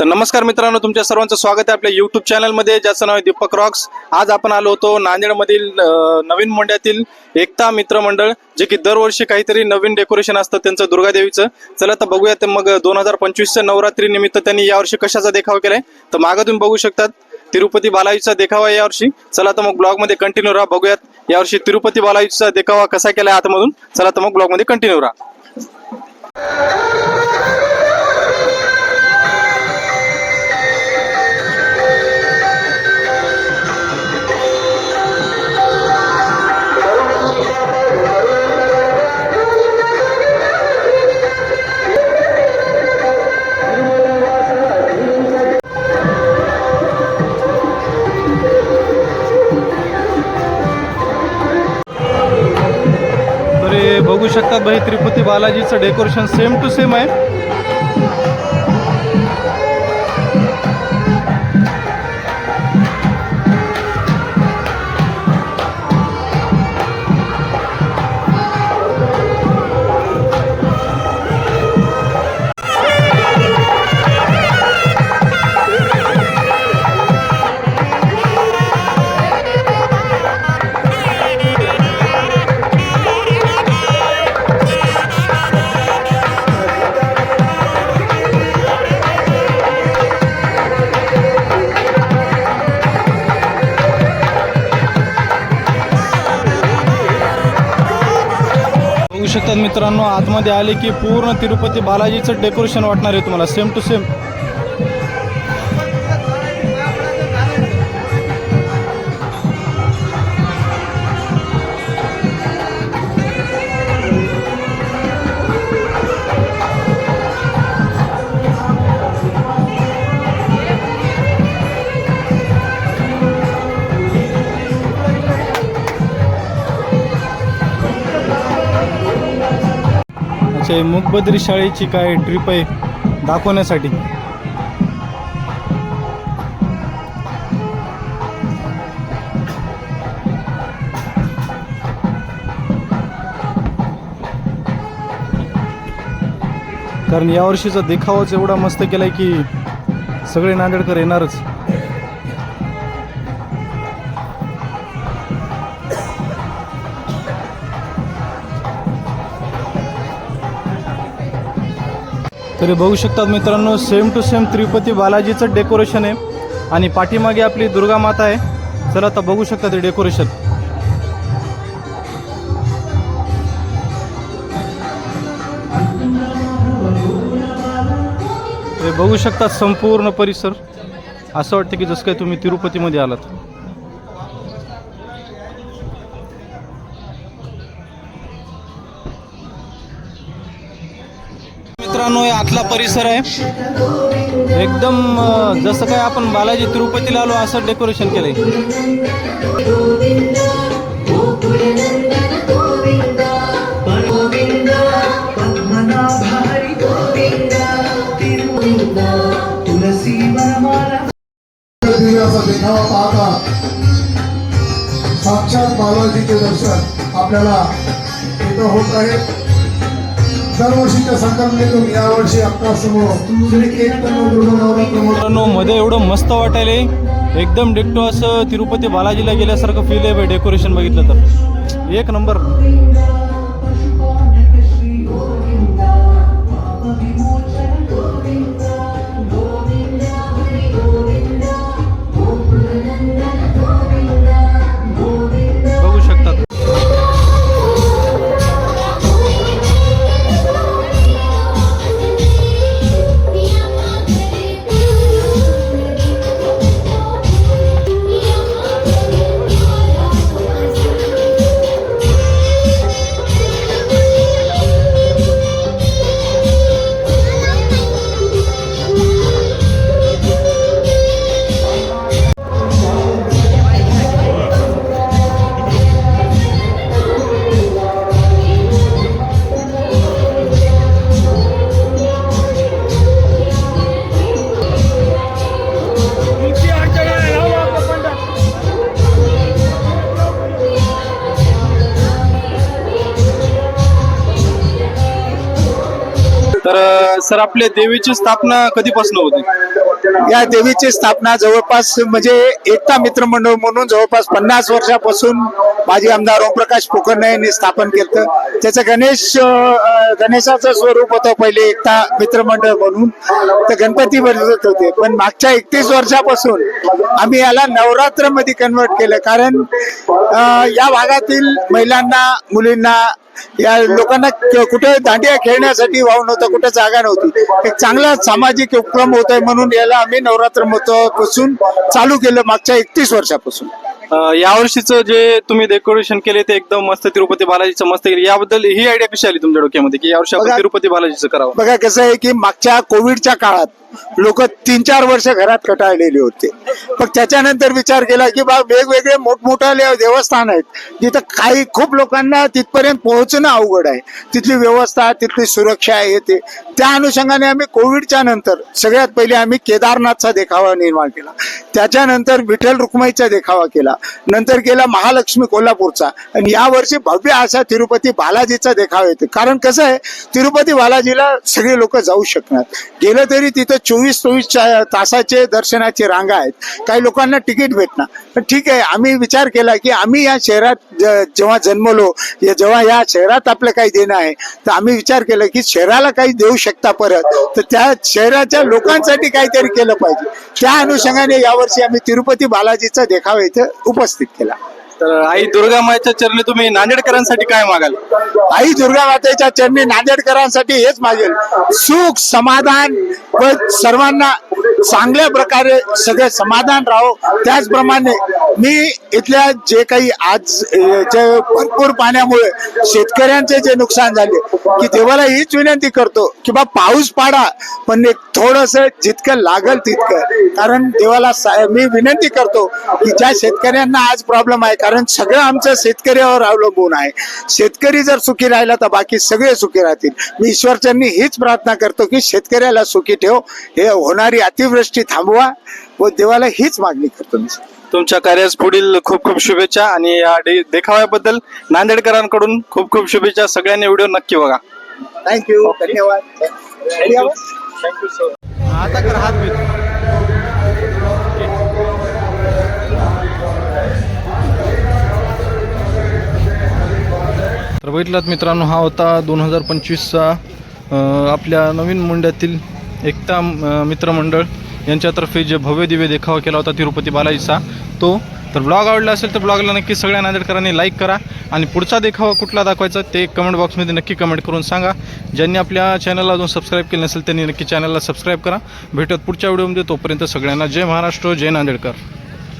तर नमस्कार मित्रांनो तुमच्या सर्वांचं स्वागत आहे आपल्या युट्यूब चॅनलमध्ये ज्याचं नाव आहे दीपक रॉक्स आज आपण आलो होतो नांदेडमधील नवीन मोंड्यातील एकता मित्र मंडळ जे की दरवर्षी काहीतरी नवीन डेकोरेशन असतं त्यांचं दुर्गादेवीचं चला तर बघूया ते मग दोन हजार पंचवीसच्या नवरात्री निमित्त त्यांनी यावर्षी कशाचा देखाव केलाय. तर मागं तुम्ही बघू शकतात तिरुपती बालाजीचा देखावा आहे यावर्षी. चला तर मग ब्लॉगमध्ये कंटिन्यू राहा बघूयात यावर्षी तिरुपती बालाजीचा देखावा कसा केलाय आतमधून. चला तर मग ब्लॉगमध्ये कंटिन्यू राहा. शकतात भाई. तिरुपती बालाजीचं डेकोरेशन सेम टू सेम आहे. शकतात मित्रांनो. आतमध्ये आले की पूर्ण तिरुपती बालाजीचं डेकोरेशन वाटणार आहे तुम्हाला. सेम टू सेम अच्छा मुखबद्री शाळेची काय ट्रिप आहे दाखवण्यासाठी? कारण यावर्षीचा देखावाच एवढा मस्त केलाय की सगळे नांदेडकर येणारच. तरी बघू शकतात मित्रांनो सेम टू सेम तिरुपती बालाजीचं डेकोरेशन आहे. आणि पाठीमागे आपली दुर्गा माता आहे. चला आता बघू शकता ते डेकोरेशन हे बघू शकता संपूर्ण परिसर. असं वाटतं की जसं काय तुम्ही तिरुपतीमध्ये आलात. मित्रांनो हे आतला परिसर आहे. एकदम जसं काय आपण बालाजी तिरुपतीला आलो असं डेकोरेशन केलंय. देखावा पाहता साक्षात बालाजीचे दर्शन आपल्याला इथं होत आहे. दरवर्षीच्या संकल्पनेतून यावर्षी श्री मित्रांनो मध्ये एवढं मस्त वाटायले एकदम डिक्टो असं तिरुपती बालाजीला गेल्यासारखं फील आहे डेकोरेशन बघितलं तर. एक नंबर. सर आपल्या देवीची स्थापना कधीपासून होती? या देवीची स्थापना जवळपास म्हणजे एकता मित्रमंडळ म्हणून जवळपास पन्नास वर्षापासून माजी आमदार ओमप्रकाश पोकर्णे यांनी स्थापन केलं. त्याचं गणेश गणेशाचं स्वरूप होतं पहिले एकता मित्रमंडळ म्हणून. तर गणपती बसत होते. पण मागच्या एकतीस वर्षापासून आम्ही याला नवरात्रमध्ये कन्वर्ट केलं. कारण या भागातील महिलांना मुलींना या लोकांना कुठे दांडिया खेळण्यासाठी वाव नव्हता कुठे जागा नव्हती. एक चांगला सामाजिक उपक्रम होत आहे म्हणून याला आम्ही नवरात्र महोत्सवापासून चालू केलं मागच्या एकतीस वर्षापासून. अं, यावर्षीचं जे तुम्ही डेकोरेशन केले ते एकदम मस्त तिरुपती बालाजीचं मस्त केलं. याबद्दल ही आयडिया कशी आली तुमच्या डोक्यामध्ये की यावर्षी आपण बघा- तिरुपती बालाजीचं करावं? बघा कसं आहे की मागच्या कोविडच्या काळात लोक तीन चार वर्ष घरात कटाळलेले होते. मग त्याच्यानंतर विचार केला की बा वेगवेगळे मोठमोठाले देवस्थान आहेत. जिथं काही खूप लोकांना तिथपर्यंत पोहोचणं अवघड आहे. तिथली व्यवस्था तिथली सुरक्षा आहे ते त्या अनुषंगाने आम्ही कोविडच्या नंतर सगळ्यात पहिले आम्ही केदारनाथचा देखावा निर्माण केला. त्याच्यानंतर विठ्ठल रुक्माईचा देखावा केला. नंतर केला महालक्ष्मी कोल्हापूरचा. आणि यावर्षी भव्य असा तिरुपती बालाजीचा देखावा येतो. कारण कसं आहे तिरुपती बालाजीला सगळे लोक जाऊ शकणार. गेलं तरी तिथं चोवीस चोवीस तासाचे दर्शनाची रांगा आहेत. काही लोकांना तिकीट भेटणार. पण ठीक आहे आम्ही विचार केला की आम्ही या शहरात जेव्हा जन्मलो जेव्हा या शहरात आपलं काही देणं आहे तर आम्ही विचार केला की शहराला काही देऊ शकतो परत तर त्या शहराच्या लोकांसाठी काहीतरी केलं पाहिजे. त्या अनुषंगाने यावर्षी आम्ही तिरुपती बालाजीचा देखावा इथं उपस्थित केला. तर आई दुर्गा मातेच्या चरणी तुम्ही नांदेडकरांसाठी काय मागाल? आई दुर्गा मातेच्या चरणी नांदेडकरांसाठी हेच मागेल. सुख समाधान व सर्वांना चांगल्या प्रकारे सगळे समाधान राहो. त्याचप्रमाणे मी इथल्या जे काही आज जे भरपूर पाण्यामुळे शेतकऱ्यांचे जे नुकसान झाले की देवाला हीच विनंती करतो की बा पाऊस पाडा पण एक थोडस जितकं लागल तितकं. कारण देवाला सा- मी विनंती करतो की ज्या शेतकऱ्यांना आज प्रॉब्लेम आहे कारण सगळं आमचं शेतकऱ्यावर अवलंबून आहे. शेतकरी जर सुखी राहिला तर बाकी सगळे सुखी राहतील. मी ईश्वरच्यांनी हीच प्रार्थना करतो की शेतकऱ्याला सुखी ठेव. हे होणारी अतिवृष्टी थांबवा व देवाला हीच मागणी करतो मी. तुमच्या कार्यास पुढील खूप खूप शुभेच्छा आणि या डे- देखाव्याबद्दल नांदेडकरांकडून खूप खूप शुभेच्छा. सगळ्यांनी व्हिडिओ नक्की बघा. थँक्यू धन्यवाद. आता कर हात तर बघितलात मित्रांनो हा होता दोन हजार पंचवीसचा आपल्या नवीन मुंड्यातील एकता अं, मित्रमंडळ. यांच्यातर्फे जे भव्य दिव्य देखावा केला होता तिरुपती बालाजीचा तो. तर ब्लॉग आवडला असेल तर ब्लॉगला नक्की सगळ्या नांदेडकरांनी लाईक करा. आणि पुढचा देखावा कुठला दाखवायचा ते कमेंट बॉक्समध्ये नक्की कमेंट करून सांगा. ज्यांनी आपल्या चॅनलला अजून सबस्क्राईब केलं नसेल त्यांनी नक्की चॅनलला सबस्क्राईब करा. भेटत पुढच्या व्हिडिओमध्ये तोपर्यंत सगळ्यांना जय महाराष्ट्र जय नांदेडकर.